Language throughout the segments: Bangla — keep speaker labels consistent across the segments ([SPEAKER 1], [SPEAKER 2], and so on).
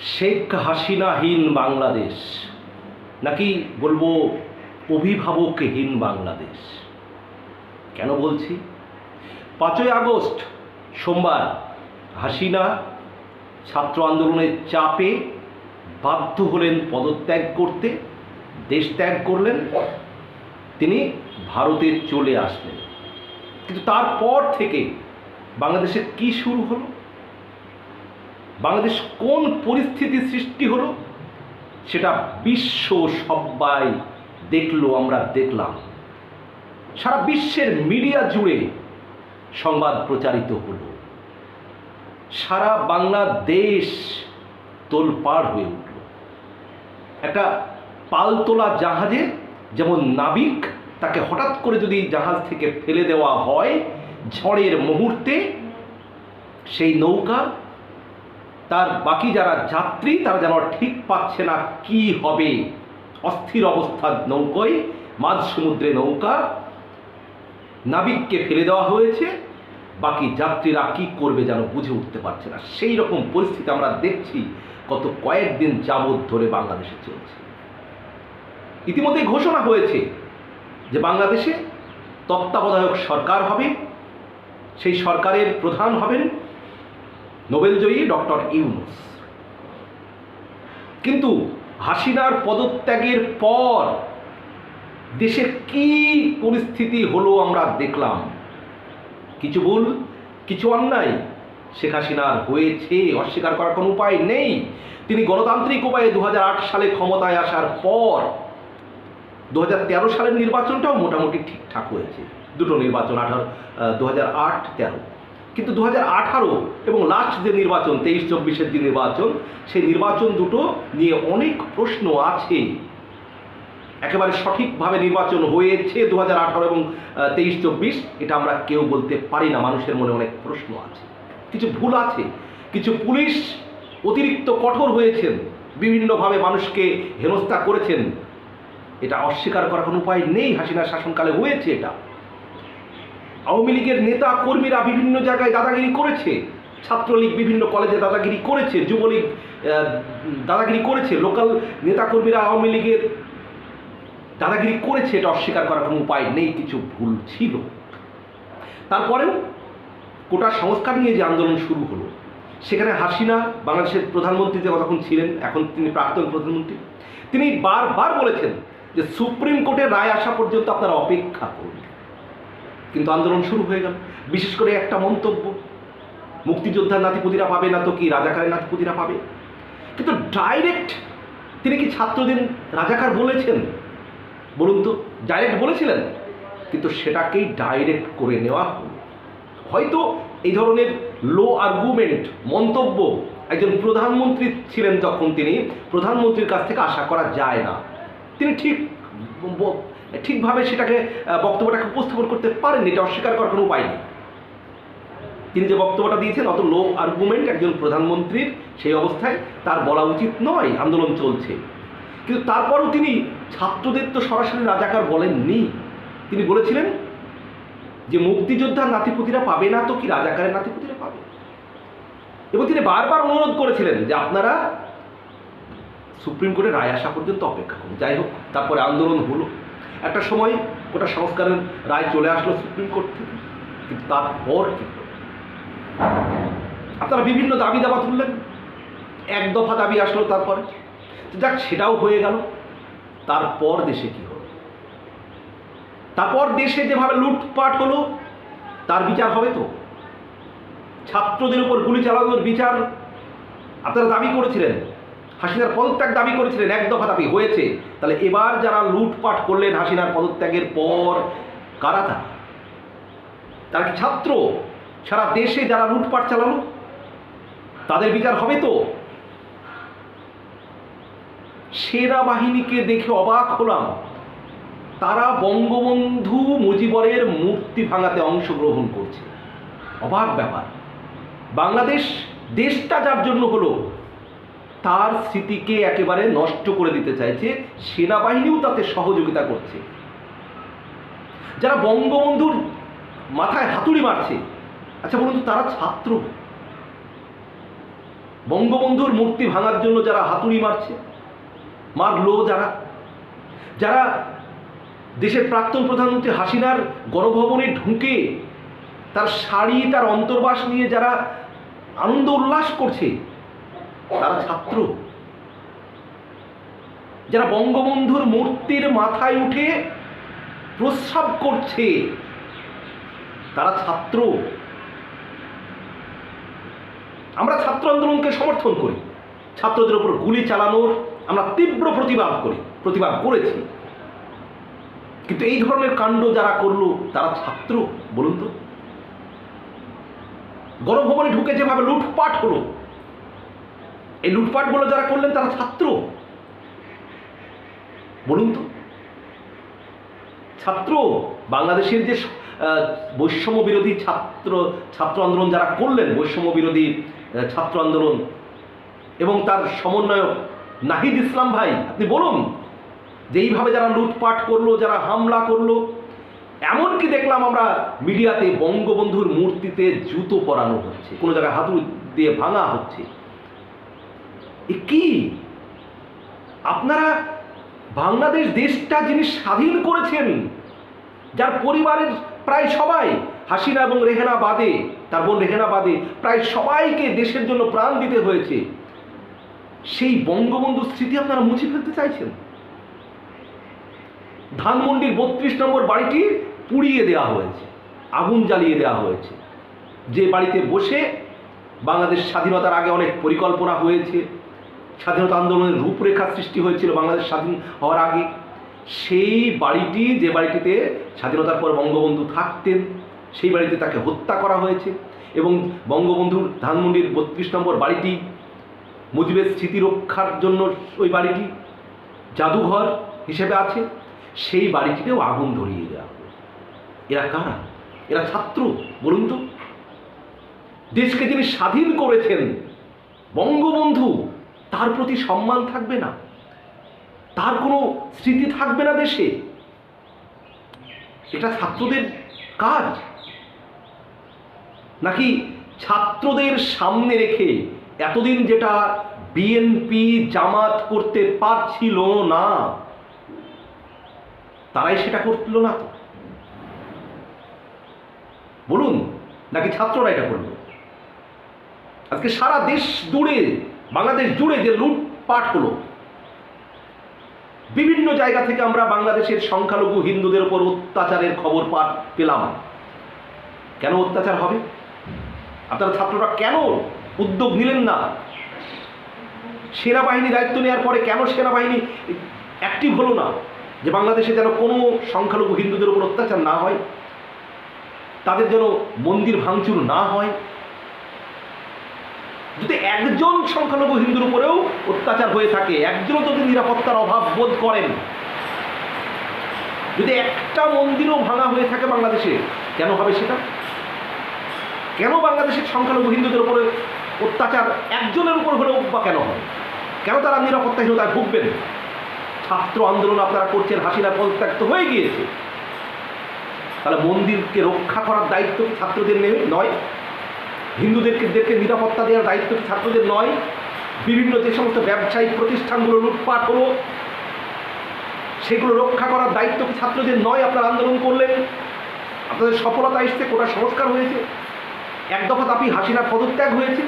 [SPEAKER 1] শেখ হাসিনাহীন বাংলাদেশ। নাকি বলব অভিভাবকহীন বাংলাদেশ? কেন বলছি? পাঁচই আগস্ট, সোমবার, হাসিনা ছাত্র আন্দোলনের চাপে বাধ্য হলেন পদত্যাগ করতে, দেশ ত্যাগ করলেন, তিনি ভারতে চলে আসলেন। কিন্তু তারপর থেকে বাংলাদেশে কি শুরু হলো? বাংলাদেশ কোন পরিস্থিতি সৃষ্টি হলো সেটা বিশ্ব সবাই দেখল, আমরা দেখলাম। সারা বিশ্বের মিডিয়া জুড়ে সংবাদ প্রচারিত হলো। সারা বাংলাদেশ তোলপাড় হয়ে উঠল। একটা পালতোলা জাহাজে যেমন নাবিক তাকে হঠাৎ করে যদি জাহাজ থেকে ফেলে দেওয়া হয় ঝড়ের মুহূর্তে, সেই নৌকা তার বাকি যারা যাত্রী, তারা যেন ঠিক পাচ্ছে না কি হবে। অস্থির অবস্থার নৌকোয়, মাঝ সমুদ্রে নৌকা। নাবিককে ফেলে দেওয়া হয়েছে। বাকি যাত্রীরা কি করবে যেন বুঝে উঠতে পারছে না। সেই রকম পরিস্থিতি আমরা দেখছি গত কয়েকদিন যাবৎ ধরে বাংলাদেশে চলছে। ইতিমধ্যে ঘোষণা হয়েছে যে বাংলাদেশে তত্ত্বাবধায়ক সরকার হবে। সেই সরকারের প্রধান হবেন নোবেলজয়ী ডক্টর ইউনুস। কিন্তু হাসিনার পদত্যাগের পর দেশে কি পরিস্থিতি হলো আমরা দেখলাম। কিছু ভুল, কিছু অন্যায় শেখ হাসিনার হয়েছে, অস্বীকার করার কোনো উপায় নেই। তিনি গণতান্ত্রিক উপায়ে দু হাজার আট সালে ক্ষমতায় আসার পর দু হাজার তেরো সালের নির্বাচনটাও মোটামুটি ঠিকঠাক হয়েছে। দুটো নির্বাচন আঠারো দু হাজার আট তেরো। কিন্তু দু এবং লাস্ট যে নির্বাচন, তেইশ চব্বিশের যে নির্বাচন, সেই নির্বাচন দুটো নিয়ে অনেক প্রশ্ন আছে। একেবারে সঠিকভাবে নির্বাচন হয়েছে দু হাজার আঠারো এবং তেইশ চব্বিশ, এটা আমরা কেউ বলতে পারি না, মানুষের মনে অনেক প্রশ্ন আছে। কিছু ভুল আছে, কিছু পুলিশ অতিরিক্ত কঠোর হয়েছেন, বিভিন্নভাবে মানুষকে হেনস্থা করেছেন। এটা অস্বীকার করার কোনো উপায় নেই, হাসিনার শাসনকালে হয়েছে এটা। আওয়ামী লীগের নেতা কর্মীরা বিভিন্ন জায়গায় দাদাগিরি করেছে, ছাত্রলীগ বিভিন্ন কলেজে দাদাগিরি করেছে, যুবলীগ দাদাগিরি করেছে, লোকাল নেতাকর্মীরা আওয়ামী লীগের দাদাগিরি করেছে, এটা অস্বীকার করার কোনো উপায় নেই, কিছু ভুল ছিল। তারপরেও কোটা সংস্কার নিয়ে যে আন্দোলন শুরু হলো, সেখানে হাসিনা বাংলাদেশের প্রধানমন্ত্রী যে তখন ছিলেন, এখন তিনি প্রাক্তন প্রধানমন্ত্রী, তিনি বারবার বলেছেন যে সুপ্রিম কোর্টের রায় আসা পর্যন্ত আপনারা অপেক্ষা করুন। কিন্তু আন্দোলন শুরু হয়ে গেল। বিশেষ করে একটা মন্তব্য, মুক্তিযোদ্ধার নাতিপুতিরা পাবে না তো কি রাজাকারের নাতিপুতিরা পাবে? কিন্তু ডাইরেক্ট তিনি কি ছাত্রদের রাজাকার বলেছেন? বলুন তো ডাইরেক্ট বলেছিলেন, কিন্তু সেটাকেই ডাইরেক্ট করে নেওয়া হয়তো এই ধরনের লো আর্গুমেন্ট মন্তব্য একজন প্রধানমন্ত্রী ছিলেন তখন তিনি, প্রধানমন্ত্রীর কাছ থেকে আশা করা যায় না। তিনি ঠিক ঠিকভাবে সেটাকে বক্তব্যটাকে উপস্থাপন করতে পারেননি, এটা অস্বীকার করার কোনো উপায় নেই। তিনি যে বক্তব্যটা দিয়েছেন, অত লো আর্গুমেন্ট একজন প্রধানমন্ত্রীর সেই অবস্থায় তার বলা উচিত নয়, আন্দোলন চলছে। কিন্তু তারপরও তিনি ছাত্রদের তো সরাসরি রাজাকার বলেননি। তিনি বলেছিলেন যে মুক্তিযোদ্ধার নাতিপুতিরা পাবে না তো কি রাজাকারের নাতিপুতিরা পাবে? এবং তিনি বারবার অনুরোধ করেছিলেন যে আপনারা সুপ্রিম কোর্টের রায় আসা পর্যন্ত অপেক্ষা করুন। যাই হোক, তারপরে আন্দোলন হলো। একটা সময় গোটা সংস্কারের রায় চলে আসলো সুপ্রিম কোর্ট থেকে। কিন্তু তারপর কি আপনারা বিভিন্ন দাবি দাবা তুললেন। এক দফা দাবি আসলো তারপরে। যাক, সেটাও হয়ে গেল। তারপর দেশে কি হলো? তারপর দেশে যেভাবে লুটপাট হলো, তার বিচার হবে তো? ছাত্রদের উপর গুলি চালানোর বিচার আপনারা দাবি করেছিলেন। হাসিনার পদত্যাগ দাবি করেছিলেন, এক দফা দাবি হয়েছে। তাহলে এবার যারা লুটপাট করলেন হাসিনার পদত্যাগের পর, কারা তারা? তারা কি ছাত্র? সারা দেশে যারা লুটপাট চালালো, তাদের বিচার হবে তো? সেনাবাহিনীকে দেখে অবাক হলাম। তারা বঙ্গবন্ধু মুজিবরের মূর্তি ভাঙাতে অংশগ্রহণ করছে। অবাক ব্যাপার। বাংলাদেশ দেশটা যার জন্য হলো তার স্মৃতিকে একেবারে নষ্ট করে দিতে চাইছে, সেনাবাহিনীও তাতে সহযোগিতা করছে। যারা বঙ্গবন্ধুর মাথায় হাতুড়ি মারছে আচ্ছা বলুন তারা ছাত্র? বঙ্গবন্ধুর মূর্তি ভাঙার জন্য যারা হাতুড়ি মারছে, মারলো যারা? যারা দেশের প্রাক্তন প্রধানমন্ত্রী হাসিনার গণভবনে ঢুকে তার শাড়ি, তার অন্তর্বাস নিয়ে যারা আনন্দ উল্লাস করছে তারা ছাত্র। যারা বঙ্গবন্ধুর মূর্তির মাথায় উঠে প্রস্রাব করছে, তারা ছাত্র। আমরা ছাত্র আন্দোলনকে সমর্থন করি। ছাত্রদের উপর গুলি চালানোর আমরা তীব্র প্রতিবাদ করি, প্রতিবাদ করেছি। কিন্তু এই ধরনের কাণ্ড যারা করল, তারা ছাত্র, বলুন তো। গণভবনে ঢুকে যেভাবে লুটপাট হলো এই লুটপাটগুলো যারা করলেন, তারা ছাত্র। বলুন তো। ছাত্র। বাংলাদেশের যে বৈষম্য বিরোধী ছাত্র ছাত্র আন্দোলন যারা করলেন, বৈষম্য বিরোধী ছাত্র আন্দোলন, এবং তার সমন্বয়ক নাহিদ ইসলাম ভাই, আপনি বলুন, যে এইভাবে যারা লুটপাট করল, যারা হামলা করল, এমনকি দেখলাম আমরা মিডিয়াতে বঙ্গবন্ধুর মূর্তিতে জুতো পরানো হচ্ছে, কোনো জায়গায় হাতুড়ি দিয়ে ভাঙা হচ্ছে। কি? আপনারা বাংলাদেশ দেশটা যিনি স্বাধীন করেছেন, যার পরিবারের প্রায় সবাই, হাসিনা এবং রেহেনা বাদে, তার বোন রেহেনা বাদে, প্রায় সবাইকে দেশের জন্য প্রাণ দিতে হয়েছে, সেই বঙ্গবন্ধুর স্মৃতি আপনারা মুছে ফেলতে চাইছেন? ধানমন্ডির বত্রিশ নম্বর বাড়িটি পুড়িয়ে দেওয়া হয়েছে, আগুন জ্বালিয়ে দেওয়া হয়েছে। যে বাড়িতে বসে বাংলাদেশ স্বাধীনতার আগে অনেক পরিকল্পনা হয়েছে স্বাধীনতা আন্দোলনের রূপরেখা সৃষ্টি হয়েছিল বাংলাদেশ স্বাধীন হওয়ার আগে, সেই বাড়িটি, যে বাড়িটিতে স্বাধীনতার পর বঙ্গবন্ধু থাকতেন, সেই বাড়িতে তাকে হত্যা করা হয়েছে এবং বঙ্গবন্ধুর ধানমন্ডির বত্রিশ নম্বর বাড়িটি, মুজিবের স্মৃতি রক্ষার জন্য ওই বাড়িটি জাদুঘর হিসেবে আছে। সেই বাড়িটিতেও আগুন ধরিয়ে দেওয়া এরা কারা? এরা ছাত্র, বলুন তো। দেশকে যিনি স্বাধীন করেছেন, বঙ্গবন্ধু তার প্রতি সম্মান থাকবে না। তার কোনো স্মৃতি থাকবে না দেশে। এটা ছাত্রদের কাজ। নাকি ছাত্রদের সামনে রেখে এতদিন যেটা বিএনপি জামাত করতে পারছিল না, তারাই সেটা করছিল না বলুন, নাকি ছাত্ররা এটা করল? আজকে সারা দেশ জুড়ে বাংলাদেশ জুড়ে যে লুটপাট হলো বিভিন্ন জায়গা থেকে আমরা বাংলাদেশের সংখ্যালঘু হিন্দুদের উপর অত্যাচারের খবর পাঠ পেলাম। কেন অত্যাচার হবে? আপনারা ছাত্ররা কেন উদ্যোগ নিলেন না? সেনাবাহিনী দায়িত্ব নেওয়ার পরে কেন সেনাবাহিনী অ্যাক্টিভ হলো না? যে বাংলাদেশে যেন কোনো সংখ্যালঘু হিন্দুদের উপর অত্যাচার না হয়? তাদের যেন মন্দির ভাঙচুর না হয়? যদি একজন সংখ্যালঘু হিন্দুর উপরেও অত্যাচার হয়ে থাকে, একজনও যদি নিরাপত্তার অভাব বোধ করেন, যদি একটা মন্দিরও ভাঙা হয়ে থাকে বাংলাদেশে, কেন হবে সেটা? কেন বাংলাদেশের সংখ্যালঘু হিন্দুদের উপরে অত্যাচার একজনের উপর হলেও বা কেন হয় কেন তারা নিরাপত্তাহীনতায় ভুগবেন? ছাত্র আন্দোলন আপনারা করছেন, হাসিনা পদত্যাগ তো হয়ে গিয়েছে। তাহলে মন্দিরকে রক্ষা করার দায়িত্ব ছাত্রদের নেই, নয়? হিন্দুদেরকে দেরকে নিরাপত্তা দেওয়ার দায়িত্ব ছাত্রদের নয়? বিভিন্ন যে সমস্ত ব্যবসায়িক প্রতিষ্ঠানগুলো লুটপাট হলো, সেগুলো রক্ষা করার দায়িত্ব কি ছাত্রদের নয়? আপনারা আন্দোলন করলেন। আপনাদের সফলতা এসছে, কোটা সংস্কার হয়েছে। এক দফা দাবি হাসিনার পদত্যাগ হয়েছে।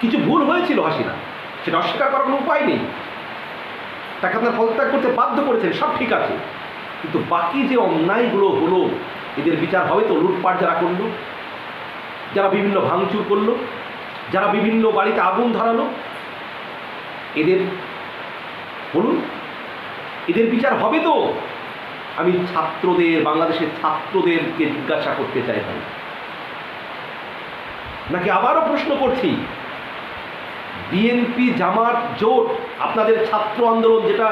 [SPEAKER 1] কিছু ভুল হয়েছিল হাসিনা, সেটা অস্বীকার করার কোনো উপায় নেই। তাকে আপনার পদত্যাগ করতে বাধ্য করেছেন, সব ঠিক আছে। কিন্তু বাকি যে অন্যায়গুলো হলো, এদের বিচার হবে তো লুটপাট যারা করল। যারা বিভিন্ন ভাঙচুর করল, যারা বিভিন্ন বাড়িতে আগুন ধরালো, এদের বলুন, এদের বিচার হবে তো? আমি ছাত্রদের, বাংলাদেশের ছাত্রদেরকে জিজ্ঞাসা করতে চাই ভাই। নাকি আবারও প্রশ্ন করছি, বিএনপি জামাত জোট, আপনাদের ছাত্র আন্দোলন যেটা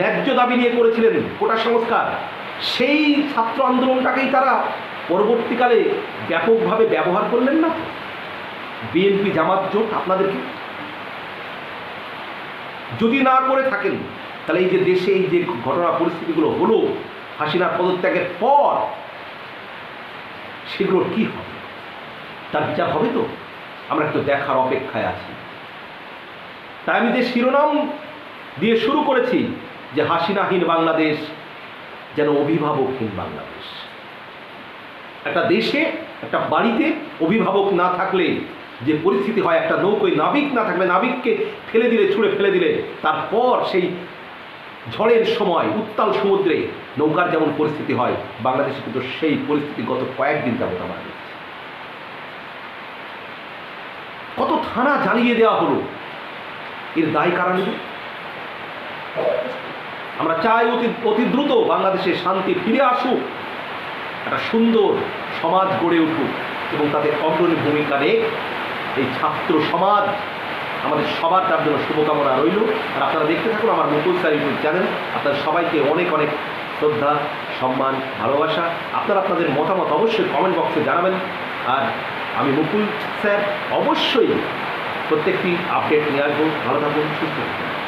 [SPEAKER 1] ন্যায্য দাবি নিয়ে করেছিলেন, কোটা সংস্কার, সেই ছাত্র আন্দোলনটাকেই তারা পরবর্তীকালে ব্যাপকভাবে ব্যবহার করলেন না? বিএনপি জামাত জোট আপনাদেরকে? যদি না করে থাকেন, তাহলে এই যে দেশে এই যে ঘটনা পরিস্থিতিগুলো হলো, হাসিনার পদত্যাগের পর সেগুলোর কি হবে? তার বিচার হবে তো? আমরা একটু দেখার অপেক্ষায় আছি। তাই আমি যে শিরোনাম দিয়ে শুরু করেছি যে হাসিনাহীন বাংলাদেশ যেন অভিভাবকহীন বাংলাদেশ। একটা দেশে, একটা বাড়িতে অভিভাবক না থাকলে যে পরিস্থিতি হয়, একটা নৌকোয় নাবিক না থাকলে নাবিককে ফেলে দিলে, ছুঁড়ে ফেলে দিলে, তারপর সেই ঝড়ের সময়, উত্তাল সমুদ্রে নৌকার যেমন পরিস্থিতি হয়, বাংলাদেশে কিন্তু সেই পরিস্থিতি গত কয়েকদিন যাবত আমরা কত থানা জ্বালিয়ে দেওয়া হলো। এর দায় কারা নেবে? আমরা চাই অতি অতি দ্রুত বাংলাদেশে শান্তি ফিরে আসুক। একটা সুন্দর সমাজ গড়ে উঠুক এবং তাদের অগ্রণী ভূমিকা নেই এই ছাত্র সমাজ আমাদের সবার তার জন্য শুভকামনা রইল। আর আপনারা দেখতে থাকুন আমার মুকুল স্যার ইউটিউব চ্যানেল। আপনাদের সবাইকে অনেক অনেক শ্রদ্ধা, সম্মান, ভালোবাসা। আপনারা আপনাদের মতামত অবশ্যই কমেন্ট বক্সে জানাবেন। আর আমি মুকুল স্যার অবশ্যই প্রত্যেকটি আপডেট নিয়ে আসব। ভালো থাকুন, সুস্থ থাকুন।